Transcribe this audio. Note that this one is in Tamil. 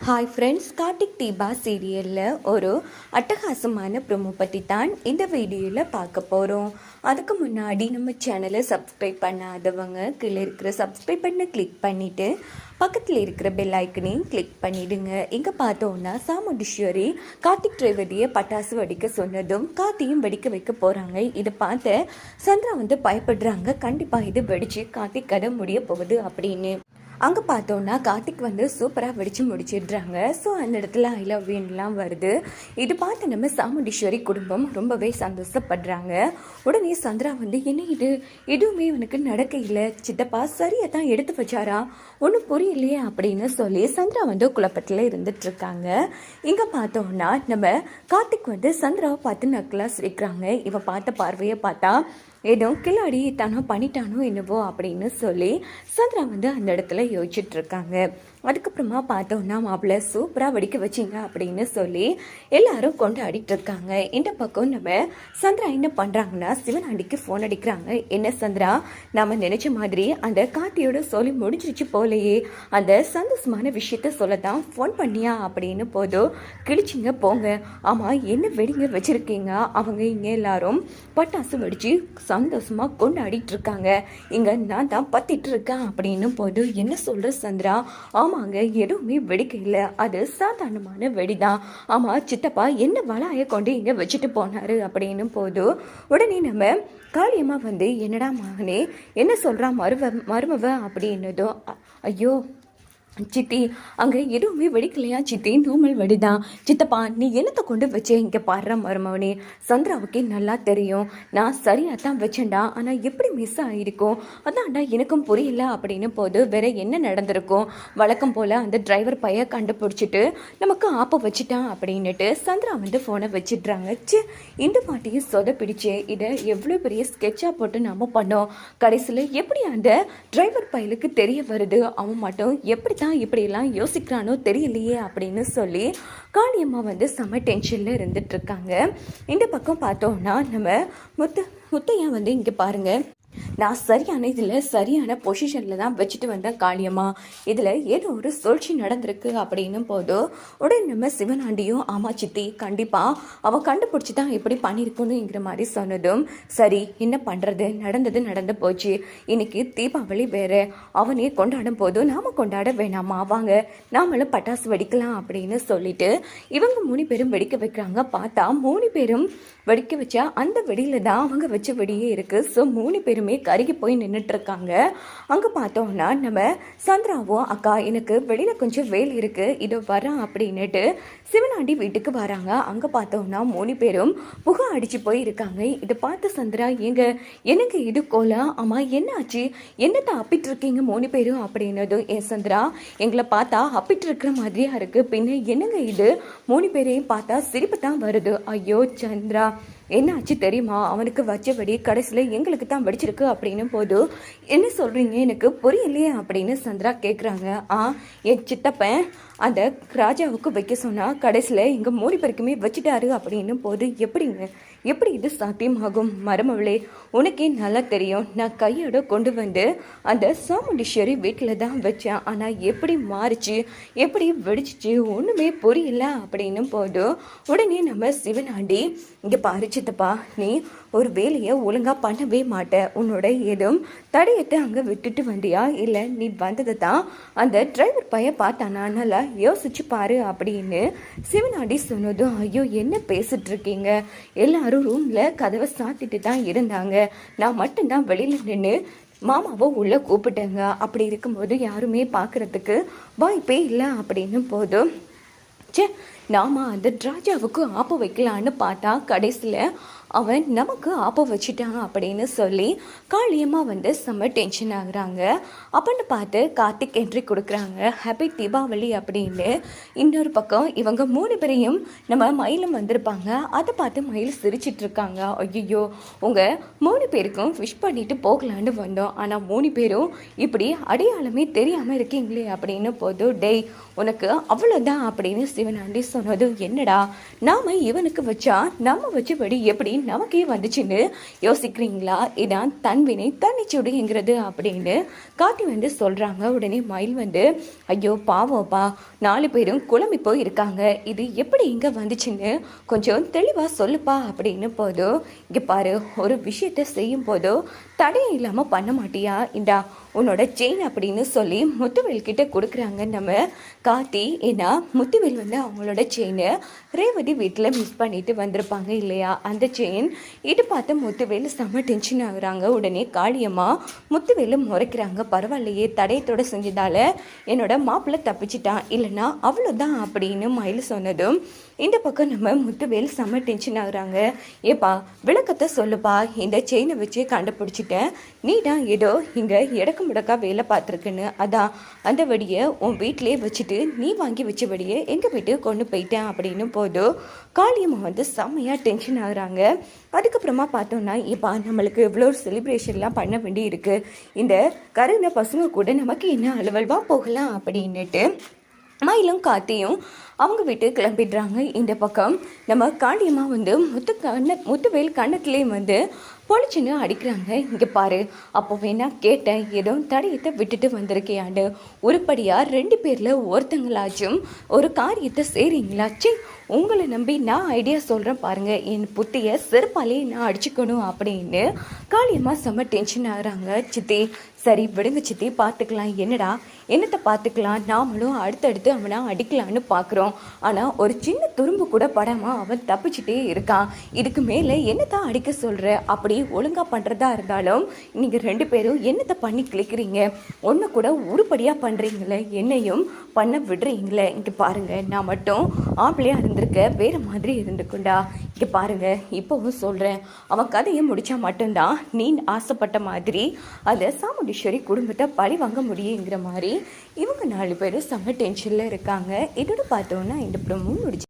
ஹாய் ஃப்ரெண்ட்ஸ் கார்த்திக் தீபா சீரியலில் ஒரு அட்டகாசமான ப்ரோமோ பற்றி தான் இந்த வீடியோவில் பார்க்க போகிறோம் அதுக்கு முன்னாடி நம்ம சேனலை சப்ஸ்கிரைப் பண்ணாதவங்க கீழே இருக்கிற சப்ஸ்கிரைப் பண்ண கிளிக் பண்ணிவிட்டு பக்கத்தில் இருக்கிற பெல் ஐக்கனையும் கிளிக் பண்ணிவிடுங்க இங்கே பார்த்தோன்னா சாமுண்டீஸ்வரி கார்த்திக் டிரைவரியை பட்டாசு வெடிக்க சொன்னதும் கார்த்தியும் வெடிக்க வைக்க போகிறாங்க இதை பார்த்து சந்திரா வந்து பயப்படுறாங்க. கண்டிப்பாக இது வெடித்து கார்த்திக் கதை முடிய போகுது அப்படின்னு. அங்கே பார்த்தோன்னா கார்த்திக் வந்து சூப்பராக வெடிச்சு முடிச்சிடுறாங்க. ஸோ அந்த இடத்துல ஐ லவ் யூன்லாம் வருது. இது பார்த்து நம்ம சாமுண்டீஸ்வரி குடும்பம் ரொம்பவே சந்தோஷப்படுறாங்க. உடனே சந்திரா வந்து என்ன இது? எதுவுமே இவனுக்கு நடக்க இல்லை. சித்தப்பா சரியாக தான் எடுத்து வச்சாரா? ஒன்றும் புரியலையே அப்படின்னு சொல்லி சந்திரா வந்து குழப்பத்தில் இருந்துட்டுருக்காங்க. இங்கே பார்த்தோன்னா நம்ம கார்த்திக் வந்து சந்திராவை பார்த்து நக்கலாக சிரிக்கிறாங்க. இவன் பார்த்த பார்வையை பார்த்தா ஏதோ கில்லாடி தானோ பண்ணிட்டானோ என்னவோ அப்படின்னு சொல்லி சந்திரா வந்து அந்த இடத்துல யோசிச்சுட்டு இருக்காங்க அதுக்கப்புறமா பார்த்தோன்னா மாப்பிள்ளை சூப்பராக வெடிக்க வச்சிங்க அப்படின்னு சொல்லி எல்லாரும் கொண்டாடிட்டு இருக்காங்க இந்த பக்கம் நம்ம சந்திரா என்ன பண்ணுறாங்கன்னா சிவனாண்டிக்கு ஃபோன் அடிக்கிறாங்க. என்ன சந்திரா நாம் நினைச்ச மாதிரி அந்த கார்த்தியோட சொல்லி முடிஞ்சிருச்சு போலையே. அந்த சந்தோஷமான விஷயத்த சொல்ல தான் ஃபோன் பண்ணியா அப்படின்னு போதும் கிழிச்சிங்க போங்க. ஆமாம் என்ன வெடிங்க வச்சுருக்கீங்க? அவங்க இங்கே எல்லாரும் பட்டாசு வெடிச்சு சந்தோஷமா கொண்டாடிட்டு இருக்காங்க இங்கே நான் தான் பத்திட்டு இருக்கேன் அப்படின்னு போது என்ன சொல்கிற சந்திரா? ஆமாங்க எதுவுமே வெடிக்க இல்லை. அது சாதாரணமான வெடிதான். ஆமாம் சித்தப்பா என்ன வலாயை கொண்டு இங்கே வச்சுட்டு போனார் அப்படின்னு போது உடனே நம்ம காளியம்மா வந்து என்னடா மகனே என்ன சொல்கிறா மருவ மருமவ? அப்படின்னதோ ஐயோ சித்தி அங்கே எதுவுமே வெடிக்கலையா சித்தி? நோமல் வெடிதான். சித்தப்பா நீ என்னத்தை கொண்டு வச்சே? இங்கே பாடுற மருமவனே. சந்திராவுக்கே நல்லா தெரியும். நான் சரியாக தான் வச்சேன்டா. ஆனால் எப்படி மிஸ் ஆகிருக்கும் அதான்டா எனக்கும் புரியல அப்படின்னு போது வேற என்ன நடந்திருக்கும்? வழக்கம் போல் அந்த டிரைவர் பைய கண்டுபிடிச்சிட்டு நமக்கு ஆப்ப வச்சுட்டான் அப்படின்னுட்டு சந்திரா வந்து ஃபோனை வச்சிடுறாங்க. ச்சே இந்த பாட்டையும் சொத பிடிச்சே. இதை எவ்வளோ பெரிய ஸ்கெட்சாக போட்டு நம்ம பண்ணோம். கடைசியில் எப்படி அந்த டிரைவர் பையலுக்கு தெரிய வருது? அவன் மட்டும் எப்படி தான் இப்படியெல்லாம் யோசிக்கிறானோ தெரியலையே அப்படின்னு சொல்லி காளியம்மா வந்து செம்ம டென்ஷனில் இருந்துட்டு இருக்காங்க. இந்த பக்கம் பார்த்தோம்னா நம்ம முத்து முத்தையா வந்து இங்கே பாருங்கள் நான் சரியான இதில் சரியான பொசிஷனில் தான் வச்சுட்டு வந்தேன் காளியம்மா. இதில் ஏதோ ஒரு சூழ்ச்சி நடந்திருக்கு அப்படின்னும் போது உடனே நம்ம சிவனாண்டியும் ஆமா சித்தி கண்டிப்பாக அவன் கண்டுபிடிச்சி தான் இப்படி பண்ணியிருக்கணுங்கிற மாதிரி சொன்னதும் சரி என்ன பண்ணுறது நடந்தது நடந்து போச்சு. இன்னைக்கு தீபாவளி வேறு. அவனே கொண்டாடும் போதும் நாம் கொண்டாட வேணாமா? வாங்க நாமளும் பட்டாசு வெடிக்கலாம் அப்படின்னு சொல்லிட்டு இவங்க மூணு பேரும் வெடிக்க வைக்கிறாங்க. பார்த்தா மூணு பேரும் வெடிக்க வச்சா அந்த வெடியில தான் அவங்க வச்ச வெடியே இருக்குது ஸோ மூணு பேருமே கருகி போய் நின்றுட்டு இருக்காங்க அங்கே பார்த்தோம்னா நம்ம சந்திராவும் அக்கா எனக்கு வெளியில் கொஞ்சம் வேல் இருக்குது இதோ வரேன் அப்படின்னுட்டு சிவனாண்டி வீட்டுக்கு வராங்க. அங்கே பார்த்தோம்னா மூணு பேரும் புகை அடிச்சு போய் இருக்காங்க இதை பார்த்து சந்திரா எங்க எனக்கு இது கோலா? ஆமா என்னாச்சு? என்னத்தை அப்பிட்டு இருக்கீங்க மூணு பேரும்? அப்படின்னதும் ஏன் சந்திரா எங்களை பார்த்தா அப்பிட்டு இருக்கிற மாதிரியா இருக்குது பின்ன என்னங்க இது? மூணு பேரையும் பார்த்தா சிரிப்பு தான் வருது. ஐயோ சந்திரா என்னாச்சு தெரியுமா? அவனுக்கு வச்சபடி கடைசியில் எங்களுக்கு தான் வெடிச்சிருக்கு அப்படின்னு போது என்ன சொல்கிறீங்க எனக்கு புரியலையே அப்படின்னு சந்திரா கேட்குறாங்க ஆ என் சித்தப்பன் அந்த ராஜாவுக்கு வைக்க சொன்னால் கடைசியில் எங்கள் மோடி பெருக்குமே வச்சுட்டாரு அப்படின்னு போது எப்படிங்க? எப்படி இது சாத்தியமாகும்? மருமவளே உனக்கே நல்லா தெரியும். நான் கையோட கொண்டு வந்து அந்த சாமுண்டீஸ்வரி வீட்டில் தான் வச்சேன். ஆனால் எப்படி மாறிச்சு? எப்படி வெடிச்சிச்சு? ஒன்றுமே புரியல அப்படின்னும் போது உடனே நம்ம சிவனாண்டி இங்கே பாரிச்சத்தப்பா நீ ஒரு வேலையை ஒழுங்காக பண்ணவே மாட்டேன் உன்னோட ஏதும் தடையிட்டு அங்கே விட்டுட்டு வந்தியா? இல்லை நீ வந்தது தான் அந்த டிரைவர் பையன் பார்த்தானா? நல்லா யோசிச்சு பாரு அப்படின்னு சிவனாடி சொன்னதும் ஐயோ என்ன பேசிட்டு இருக்கீங்க எல்லாரும் ரூமில் கதவை சாத்திட்டு தான் இருந்தாங்க. நான் மட்டும்தான் வெளியில் நின்று மாமாவை உள்ளே கூப்பிட்டேங்க. அப்படி இருக்கும்போது யாருமே பார்க்கறதுக்கு வாய்ப்பே இல்லை அப்படின்னு போதும். ச்சே நாம அந்த ராஜாவுக்கு ஆப்ப வைக்கலான்னு பார்த்தா கடைசியில் அவன் நமக்கு ஆப்ப வச்சுட்டான் அப்படின்னு சொல்லி காளியம்மா வந்து செம்ம டென்ஷன் ஆகுறாங்க. அப்படின்னு பார்த்து கார்த்திக் என்ட்ரி கொடுக்குறாங்க. ஹாப்பி தீபாவளி அப்படின்னு. இன்னொரு பக்கம் இவங்க மூணு பேரையும் நம்ம மயிலும் வந்திருப்பாங்க. அதை பார்த்து மயில் சிரிச்சிட்டு இருக்காங்க. ஐயோ உங்கள் மூணு பேருக்கும் விஷ் பண்ணிட்டு போகலான்னு வந்தோம். ஆனால் மூணு பேரும் இப்படி அடையாளமே தெரியாமல் இருக்கீங்களே அப்படின்னு போது டேய் உனக்கு அவ்வளோதான் அப்படின்னு சிவனாண்டி சொன்னது என்னடா? நாம இவனுக்கு வச்சா நம்ம வச்சபடி எப்படி நமக்கே வந்துச்சுன்னு யோசிக்கிறீங்களா? இதான் தன்வினை தன்னிச்சுடுங்கிறது அப்படின்னு காட்டி வந்து சொல்கிறாங்க உடனே மயில் வந்து ஐயோ பாவம்ப்பா நாலு பேரும் குழம்பி போய் இருக்காங்க இது எப்படி இங்கே வந்துச்சுன்னு கொஞ்சம் தெளிவாக சொல்லுப்பா. அப்படின்னு போதும் இங்கே பாரு ஒரு விஷயத்த செய்யும் போதோ தடையும் இல்லாமல் பண்ண மாட்டியா? இந்தா உன்னோட செயின் அப்படின்னு சொல்லி முத்துவேல் கிட்ட கொடுக்குறாங்க நம்ம காத்தி ஏன்னா முத்துவேல் வந்து அவங்களோட செயினை ரேவதி வீட்டில் மிஸ் பண்ணிட்டு வந்திருப்பாங்க இல்லையா? அந்த செயின் இது பார்த்து முத்துவேல் செம்ம டென்ஷன் ஆகுறாங்க. உடனே காளியம்மா முத்துவேலு முறைக்கிறாங்க. பரவாயில்லையே தடயத்தோட செஞ்சதால என்னோட மாப்பிள்ளை தப்பிச்சிட்டான். இல்லைன்னா அவ்வளோதான் அப்படின்னு மயில் சொன்னதும் இந்த பக்கம் நம்ம முத்துவேல் செம்ம டென்ஷன் ஆகுறாங்க. ஏப்பா விளக்கத்தை சொல்லுப்பா. இந்த செயினை வச்சு கண்டுபிடிச்சிட்டேன். நீ தான் ஏதோ இங்கே இடக்கு முடக்கா வேலை பார்த்துருக்குன்னு. அதான் அந்த வடியை உன் வீட்டிலே வச்சுட்டு நீ வாங்கி வச்ச வடியை எங்கள் வீட்டுக்கு கொண்டு போயிட்டேன் அப்படின்னு போதும் காளியம்மா வந்து செம்மையாக டென்ஷன் ஆகுறாங்க. அதுக்கப்புறமா பார்த்தோம்னா இப்போ நம்மளுக்கு இவ்வளோ செலிப்ரேஷன்லாம் பண்ண வேண்டி இருக்குது இந்த கருணை பசங்க கூட நமக்கு என்ன அலுவலவாக போகலாம்? அப்படின்னுட்டு மயிலும் காத்தியும் அவங்க வீட்டு கிளம்பிடுறாங்க. இந்த பக்கம் நம்ம காளியம்மா வந்து முத்து கண்ண முத்துவேல் கண்ணத்துலேயும் வந்து பொழிச்சுன்னு அடிக்கிறாங்க. இங்கே பாரு அப்போ வேணா கேட்டேன். ஏதோ தடயத்தை விட்டுட்டு வந்திருக்கியாண்டு. உருப்படியாக ரெண்டு பேரில் ஒருத்தங்களாச்சும் ஒரு காரியத்தை செய்கிறீங்களா ச்சீ உங்களை நம்பி நான் ஐடியா சொல்கிறேன் பாருங்கள் என் புத்தியை செருப்பாலே நான் அடிச்சுக்கணும் அப்படின்னு காளியம்மா செம்ம டென்ஷன் ஆகிறாங்க சித்தி சரி விடுங்க சித்தி பார்த்துக்கலாம் என்னடா என்னத்தை பார்த்துக்கலாம் நாமளும் அடுத்தடுத்து அவனை அடிக்கலான்னு பார்க்குறோம் ஆனால் ஒரு சின்ன துரும்பு கூட படாமல் அவன் தப்பிச்சிட்டே இருக்கான். இதுக்கு மேலே என்னத்தான் அடிக்க சொல்கிற அப்படி ஒழுங்காக பண்ணுறதா இருந்தாலும் நீங்கள் ரெண்டு பேரும் என்னத்தை பண்ணி கிளிக்கிறீங்க ஒன்று கூட உருப்படியாக பண்ணுறீங்களே என்னையும் பண்ண விடுறீங்களே? இங்கே பாருங்கள் நான் மட்டும் ஆம்பளையாக இருந்திருக்க வேறு மாதிரி இருந்துக்குண்டா. இங்கே பாருங்கள் இப்போவும் சொல்கிறேன் அவன் கதையை முடித்தா மட்டும்தான் நீ ஆசைப்பட்ட மாதிரி அதை சாமுண்டீஸ்வரி குடும்பத்தை பழி வாங்க முடியுங்கிற மாதிரி இவங்க நாலு பேரும் செம்ம டென்ஷனில் இருக்காங்க. இதோட பார்த்தோன்னா இந்த ப்ரோமோ முடிச்சு